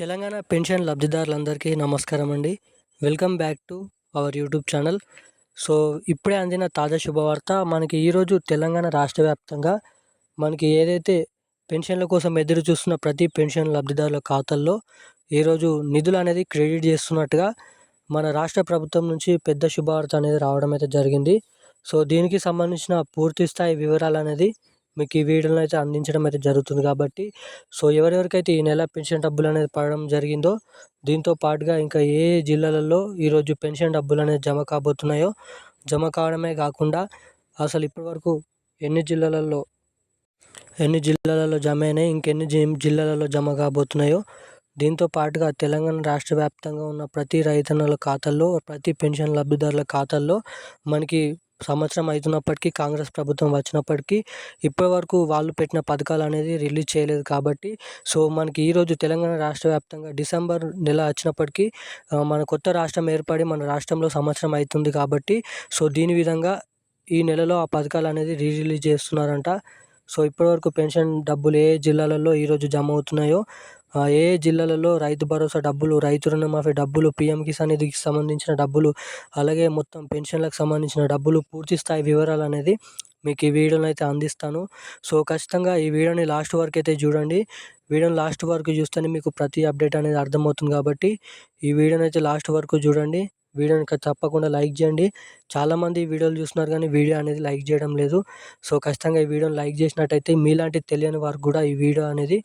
Telangana pension లబ్ధిదారులందరికీ నమస్కారం అండి. Welcome back to our YouTube channel. So ఇప్పుడే అందిన తాజా శుభవార్త మనకి ఈరోజు తెలంగాణ రాష్ట్ర వ్యాప్తంగా మనకి ఏదైతే పెన్షన్ల కోసం ఎదురు చూస్తున్న ప్రతి పెన్షన్ లబ్ధిదారుల ఖాతాల్లో ఈరోజు నిధులు అనేది క్రెడిట్ చేస్తున్నట్టుగా మన రాష్ట్ర ప్రభుత్వం నుంచి పెద్ద శుభవార్త అనేది రావడం అయితే జరిగింది. సో దీనికి సంబంధించిన పూర్తి స్థాయి వివరాలు అనేది మీకు ఈ వీడియోని అయితే అందించడం అయితే జరుగుతుంది కాబట్టి సో ఎవరెవరికైతే ఈ నెల పెన్షన్ డబ్బులు అనేది పడడం జరిగిందో దీంతో పాటుగా ఇంకా ఏ జిల్లాలలో ఈరోజు పెన్షన్ డబ్బులు అనేది జమ కాబోతున్నాయో జమ కావడమే కాకుండా అసలు ఇప్పటివరకు ఎన్ని జిల్లాలలో ఎన్ని జిల్లాలలో జమ అయినాయి ఇంకెన్ని జిల్లాలలో జమ కాబోతున్నాయో దీంతో పాటుగా తెలంగాణ రాష్ట్ర వ్యాప్తంగా ఉన్న ప్రతి రైతన్నల ఖాతాల్లో ప్రతి పెన్షన్ లబ్ధిదారుల ఖాతాల్లో మనకి సంవత్సరం అవుతున్నప్పటికీ కాంగ్రెస్ ప్రభుత్వం వచ్చినప్పటికీ ఇప్పటివరకు వాళ్ళు పెట్టిన పథకాలు అనేది రిలీజ్ చేయలేదు కాబట్టి సో మనకి ఈరోజు తెలంగాణ రాష్ట్ర వ్యాప్తంగా డిసెంబర్ నెల వచ్చినప్పటికీ మన కొత్త రాష్ట్రం ఏర్పడి మన రాష్ట్రంలో సంవత్సరం అవుతుంది కాబట్టి సో దీని విధంగా ఈ నెలలో ఆ పథకాలు అనేది రీ రిలీజ్ చేస్తున్నారంట. సో ఇప్పటివరకు పెన్షన్ డబ్బులు ఏ జిల్లాలలో ఈరోజు జమ అవుతున్నాయో ఏ జిల్లాలలో రైతు భరోసా డబ్బులు రైతు రుణమాఫీ డబ్బులు పిఎం కిసాన్ నిధికి సంబంధించిన డబ్బులు అలాగే మొత్తం పెన్షన్లకు సంబంధించిన డబ్బులు పూర్తి స్థాయి వివరాలు అనేది మీకు ఈ వీడియోని అయితే అందిస్తాను. సో ఖచ్చితంగా ఈ వీడియోని లాస్ట్ వరకు అయితే చూడండి. వీడియోని లాస్ట్ వరకు చూస్తేనే మీకు ప్రతి అప్డేట్ అనేది అర్థమవుతుంది కాబట్టి ఈ వీడియోని అయితే లాస్ట్ వరకు చూడండి. వీడియోని తప్పకుండా లైక్ చేయండి. చాలామంది వీడియోలు చూస్తున్నారు కానీ వీడియో అనేది లైక్ చేయడం లేదు. సో ఖచ్చితంగా ఈ వీడియోని లైక్ చేసినట్టయితే మీలాంటి తెలియని వారికి కూడా ఈ వీడియో అనేది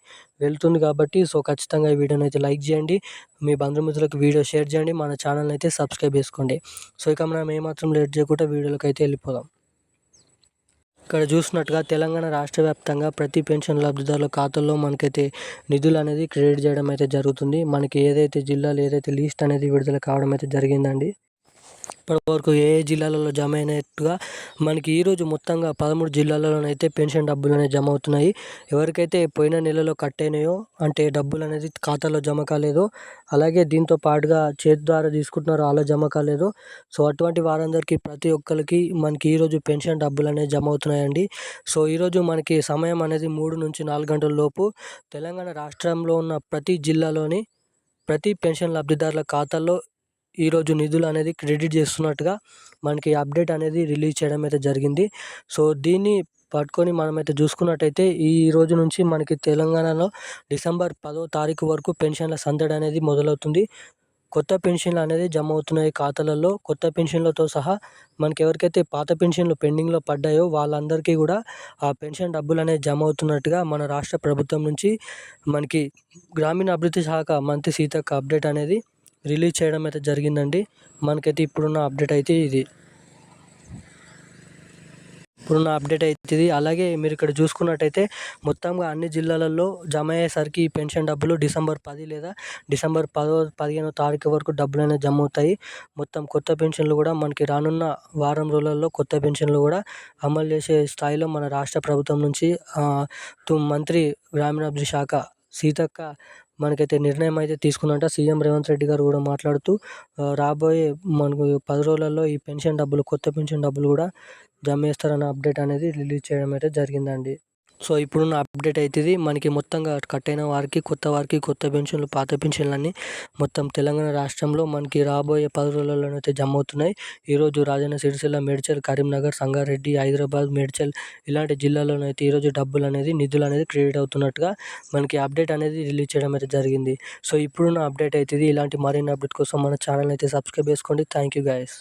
వెళ్తుంది కాబట్టి సో ఖచ్చితంగా ఈ వీడియోని అయితే లైక్ చేయండి. మీ బంధుమిత్రులకు వీడియో షేర్ చేయండి. మన ఛానల్ని అయితే సబ్స్క్రైబ్ చేసుకోండి. సో ఇక మనం ఏమాత్రం లేట్ చేయకుండా వీడియోలోకి అయితే వెళ్ళిపోదాం. ఇక్కడ చూసినట్టుగా తెలంగాణ రాష్ట్ర వ్యాప్తంగా ప్రతి పెన్షన్ లబ్ధిదారుల ఖాతాల్లో మనకైతే నిధులు అనేది క్రెడిట్ చేయడం అయితే జరుగుతుంది. మనకి ఏదైతే జిల్లాలో ఏదైతే లీస్ట్ అనేది విడుదల కావడం అయితే జరిగిందండి. ఇప్పటివరకు ఏ ఏ జిల్లాలలో జమ అయినట్టుగా మనకి ఈరోజు మొత్తంగా పదమూడు జిల్లాలలోనైతే పెన్షన్ డబ్బులు అనేవి జమ అవుతున్నాయి ఎవరికైతే పోయిన నెలలో కట్ అయినాయో అంటే డబ్బులు అనేది ఖాతాలో జమ కాలేదో అలాగే దీంతో పాటుగా చేతి ద్వారా తీసుకుంటున్నారో అలా జమ కాలేదో సో అటువంటి వారందరికీ ప్రతి ఒక్కరికి మనకి ఈరోజు పెన్షన్ డబ్బులు అనేవి జమ అవుతున్నాయండి సో ఈరోజు మనకి సమయం అనేది మూడు నుంచి నాలుగు గంటల లోపు. తెలంగాణ రాష్ట్రంలో ఉన్న ప్రతి జిల్లాలోని ప్రతి పెన్షన్ లబ్ధిదారుల ఖాతాల్లో ఈరోజు నిధులు అనేది క్రెడిట్ చేస్తున్నట్టుగా మనకి అప్డేట్ అనేది రిలీజ్ చేయడం అయితే జరిగింది. సో దీన్ని పట్టుకొని మనమైతే చూసుకున్నట్టయితే ఈ రోజు నుంచి మనకి తెలంగాణలో డిసెంబర్ పదో తారీఖు వరకు పెన్షన్ల సందడి అనేది మొదలవుతుంది. కొత్త పెన్షన్లు అనేది జమ అవుతున్నాయి ఖాతాలలో. కొత్త పెన్షన్లతో సహా మనకి ఎవరికైతే పాత పెన్షన్లు పెండింగ్లో పడ్డాయో వాళ్ళందరికీ కూడా ఆ పెన్షన్ డబ్బులు అనేది జమ అవుతున్నట్టుగా మన రాష్ట్ర ప్రభుత్వం నుంచి మనకి గ్రామీణ అభివృద్ధి శాఖ మంత్రి సీతక్క అప్డేట్ అనేది రిలీజ్ చేయడం అయితే జరిగిందండి. మనకైతే ఇప్పుడున్న అప్డేట్ అయితే ఇది. ఇప్పుడున్న అప్డేట్ అవుతుంది అలాగే మీరు ఇక్కడ చూసుకున్నట్టయితే మొత్తంగా అన్ని జిల్లాలలో జమ అయ్యేసరికి ఈ పెన్షన్ డబ్బులు డిసెంబర్ పది లేదా డిసెంబర్ పదో పదిహేనో తారీఖు వరకు డబ్బులు అనేవి జమ అవుతాయి. మొత్తం కొత్త పెన్షన్లు కూడా మనకి రానున్న వారం రోజులలో కొత్త పెన్షన్లు కూడా అమలు చేసే స్థాయిలో మన రాష్ట్ర ప్రభుత్వం నుంచి మంత్రి గ్రామీణాభివృద్ధి శాఖ సీతక్క మనకైతే నిర్ణయం అయితే తీసుకున్నట్ట సీఎం రేవంత్ రెడ్డి గారు కూడా మాట్లాడుతూ రాబోయే మనకు పది రోజులలో ఈ పెన్షన్ డబ్బులు కొత్త పెన్షన్ డబ్బులు కూడా జమ చేస్తారన్న అప్డేట్ అనేది రిలీజ్ చేయడం అయితే జరిగిందండి. సో ఇప్పుడున్న అప్డేట్ అవుతుంది మనకి మొత్తంగా కట్ అయిన వారికి కొత్త వారికి కొత్త పెన్షన్లు పాత పెన్షన్లు అన్నీ మొత్తం తెలంగాణ రాష్ట్రంలో మనకి రాబోయే పది రోజులలోనైతే జమ అవుతున్నాయి ఈరోజు రాజన్న సిరిసిల్ల మేడ్చల్ కరీంనగర్ సంగారెడ్డి హైదరాబాద్ మేడ్చల్ ఇలాంటి జిల్లాలోనైతే ఈరోజు డబ్బులు అనేది నిధులు అనేది క్రియేట్ అవుతున్నట్టుగా మనకి అప్డేట్ అనేది రిలీజ్ చేయడం అయితే జరిగింది. సో ఇప్పుడున్న అప్డేట్ అవుతుంది ఇలాంటి మరిన్ని అప్డేట్ కోసం మన ఛానల్ అయితే సబ్స్క్రైబ్ చేసుకోండి. Thank you guys.